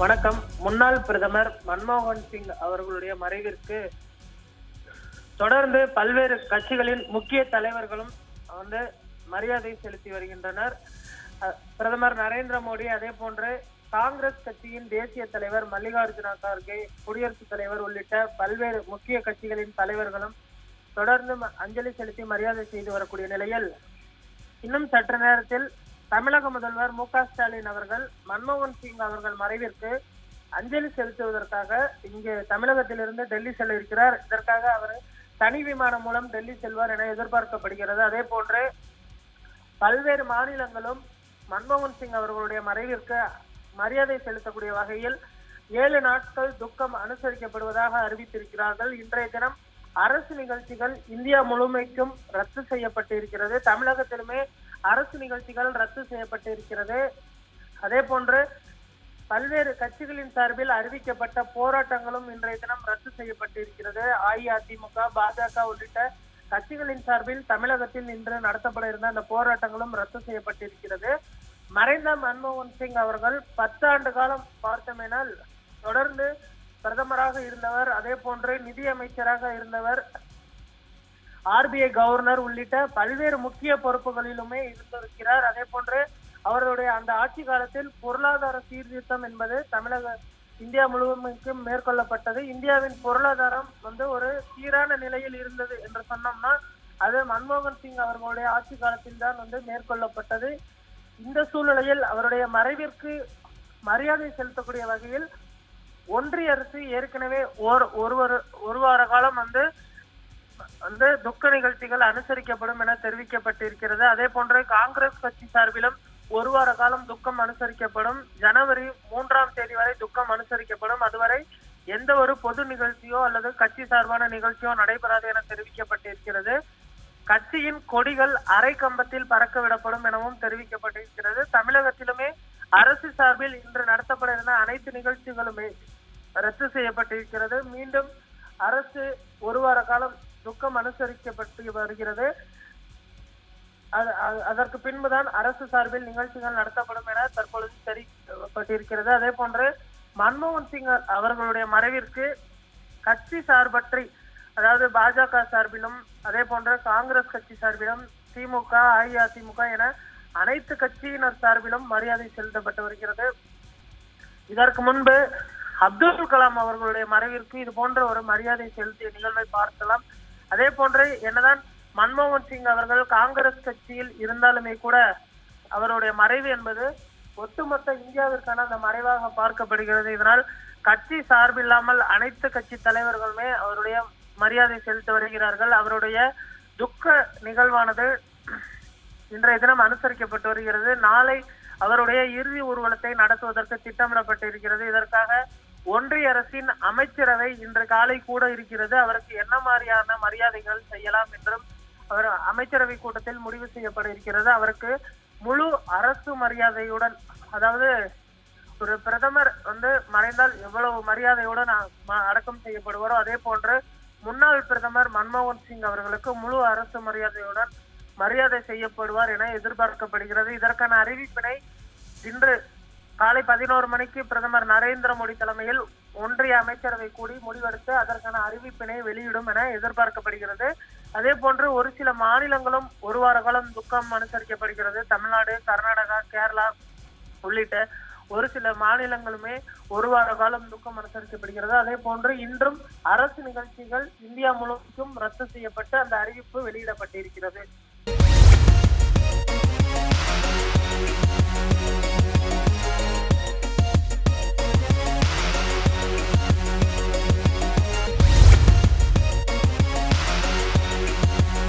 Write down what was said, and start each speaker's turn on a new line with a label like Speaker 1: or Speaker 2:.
Speaker 1: வணக்கம். முன்னாள் பிரதமர் மன்மோகன் சிங் அவர்களுடைய மறைவிற்கு தொடர்ந்து பல்வேறு கட்சிகளின் முக்கிய தலைவர்களும் வந்து மரியாதை செலுத்தி வருகின்றனர். பிரதமர் நரேந்திர மோடி அதே போன்று காங்கிரஸ் கட்சியின் தேசிய தலைவர் மல்லிகார்ஜுன கார்கே குடியரசுத் தலைவர் உள்ளிட்ட பல்வேறு முக்கிய கட்சிகளின் தலைவர்களும் தொடர்ந்து அஞ்சலி செலுத்தி மரியாதை செய்து வரக்கூடிய நிலையில் இன்னும் சற்று நேரத்தில் தமிழக முதல்வர் மு ஸ்டாலின் அவர்கள் மன்மோகன் சிங் அவர்கள் மறைவிற்கு அஞ்சலி செலுத்துவதற்காக இங்கு தமிழகத்திலிருந்து டெல்லி செல்ல இருக்கிறார். இதற்காக அவர் தனி விமானம் மூலம் டெல்லி செல்வார் என எதிர்பார்க்கப்படுகிறது. அதே போன்று பல்வேறு மாநிலங்களும் மன்மோகன் சிங் அவர்களுடைய மறைவிற்கு மரியாதை செலுத்தக்கூடிய வகையில் ஏழு நாட்கள் துக்கம் அனுசரிக்கப்படுவதாக அறிவித்திருக்கிறார்கள். இன்றைய தினம் அரசு நிகழ்ச்சிகள் இந்தியா முழுமைக்கும் ரத்து செய்யப்பட்டு இருக்கிறது தமிழகத்திலுமே அரசு நிகழ்ச்சிகள் ரத்து செய்யப்பட்டு இருக்கிறது அதே போன்று பல்வேறு கட்சிகளின் சார்பில் அறிவிக்கப்பட்ட போராட்டங்களும் இன்றைய தினம் ரத்து செய்யப்பட்டு இருக்கிறது அஇஅதிமுக பாஜக உள்ளிட்ட கட்சிகளின் சார்பில் தமிழகத்தில் இன்று நடத்தப்பட இருந்த அந்த போராட்டங்களும் ரத்து செய்யப்பட்டிருக்கிறது. மறைந்த மன்மோகன் சிங் அவர்கள் பத்து ஆண்டு காலம் பார்த்தோமேனால் தொடர்ந்து பிரதமராக இருந்தவர் அதே போன்று நிதியமைச்சராக இருந்தவர் ஆர்பிஐ கவர்னர் உள்ளிட்ட பல்வேறு முக்கிய பொறுப்புகளிலுமே இருந்திருக்கிறார். அதே போன்று அவருடைய அந்த ஆட்சி காலத்தில் பொருளாதார சீர்திருத்தம் என்பது தமிழக இந்தியா முழுவதுக்கும் மேற்கொள்ளப்பட்டது. இந்தியாவின் பொருளாதாரம் வந்து ஒரு சீரான நிலையில் இருந்தது என்று சொன்னோம்னா அது மன்மோகன் சிங் அவர்களுடைய ஆட்சி காலத்தில் தான் வந்து மேற்கொள்ளப்பட்டது. இந்த சூழ்நிலையில் அவருடைய மறைவிற்கு மரியாதை செலுத்தக்கூடிய வகையில் ஒன்றிய அரசு ஏற்கனவே ஓர் ஒரு- ஒரு வார காலம் வந்து வந்து துக்க நிகழ்ச்சிகள் அனுசரிக்கப்படும் என தெரிவிக்கப்பட்டிருக்கிறது. அதே போன்று காங்கிரஸ் கட்சி சார்பிலும் ஒரு வார காலம் துக்கம் அனுசரிக்கப்படும். ஜனவரி மூன்றாம் தேதி வரை துக்கம் அனுசரிக்கப்படும். அதுவரை எந்த ஒரு பொது நிகழ்ச்சியோ அல்லது கட்சி சார்பான நிகழ்ச்சியோ நடைபெறாது என தெரிவிக்கப்பட்டிருக்கிறது. கட்சியின் கொடிகள் அரை கம்பத்தில் பறக்க விடப்படும் எனவும் தெரிவிக்கப்பட்டிருக்கிறது. தமிழகத்திலுமே அரசு சார்பில் இன்று நடத்தப்பட இருந்த அனைத்து நிகழ்ச்சிகளுமே ரத்து செய்யப்பட்டிருக்கிறது. மீண்டும் அரசு ஒரு வார காலம் துக்கம் அனுசரிக்கப்பட்டு வருகிறது. அது- அதற்கு பின்புதான் அரசு சார்பில் நிகழ்ச்சிகள் நடத்தப்படும் என தற்பொழுது தெரிவிக்கப்பட்டிருக்கிறது. அதே போன்று மன்மோகன் சிங் அவர்களுடைய மறைவிற்கு கட்சி சார்பற்றி அதாவது பாஜக சார்பிலும் அதே போன்ற காங்கிரஸ் கட்சி சார்பிலும் திமுக அஇஅதிமுக என அனைத்து கட்சியினர் சார்பிலும் மரியாதை செலுத்தப்பட்டு வருகிறது. இதற்கு முன்பு அப்துல் கலாம் அவர்களுடைய மறைவிற்கு இது போன்ற ஒரு மரியாதை செலுத்திய நிகழ்வை பார்க்கலாம். அதே போன்று என்னதான் மன்மோகன் சிங் அவர்கள் காங்கிரஸ் கட்சியில் இருந்தாலுமே கூட அவருடைய மறைவு என்பது ஒட்டுமொத்த இந்தியாவிற்கான அந்த மறைவாக பார்க்கப்படுகிறது. இதனால் கட்சி சார்பில்லாமல் அனைத்து கட்சி தலைவர்களுமே அவருடைய மரியாதை செலுத்தி வருகிறார்கள். அவருடைய துக்க நிகழ்வானது இன்றைய தினம் அனுசரிக்கப்பட்டு வருகிறது. நாளை அவருடைய இறுதி ஊர்வலத்தை நடத்துவதற்கு திட்டமிடப்பட்டிருக்கிறது. இதற்காக ஒன்றிய அரசின் அமைச்சரவை இன்று காலை கூட இருக்கிறது. அவருக்கு என்ன மாதிரியான மரியாதைகள் செய்யலாம் என்றும் அவர் அமைச்சரவை கூட்டத்தில் முடிவு செய்யப்பட இருக்கிறது. அவருக்கு முழு அரசு மரியாதையுடன் அதாவது ஒரு பிரதமர் வந்து மறைந்தால் எவ்வளவு மரியாதையுடன் அடக்கம் செய்யப்படுவாரோ அதே போன்று முன்னாள் பிரதமர் மன்மோகன் சிங் அவர்களுக்கு முழு அரசு மரியாதையுடன் மரியாதை செய்யப்படுவார் என எதிர்பார்க்கப்படுகிறது. இதற்கான அறிவிப்பினை இன்று காலை பதினோரு மணிக்கு பிரதமர் நரேந்திர மோடி தலைமையில் ஒன்றிய அமைச்சரவை கூடி முடிவெடுத்து அதற்கான அறிவிப்பினை வெளியிடும் என எதிர்பார்க்கப்படுகிறது. அதே போன்று ஒரு சில மாநிலங்களும் ஒரு வார காலம் துக்கம் அனுசரிக்கப்படுகிறது. தமிழ்நாடு கர்நாடகா கேரளா உள்ளிட்ட ஒரு சில மாநிலங்களுமே ஒரு வார காலம் துக்கம் அனுசரிக்கப்படுகிறது. அதே போன்று இன்றும் அரசு நிகழ்ச்சிகள் இந்தியா முழுவதும் ரத்து செய்யப்பட்டு அந்த அறிவிப்பு வெளியிடப்பட்டிருக்கிறது.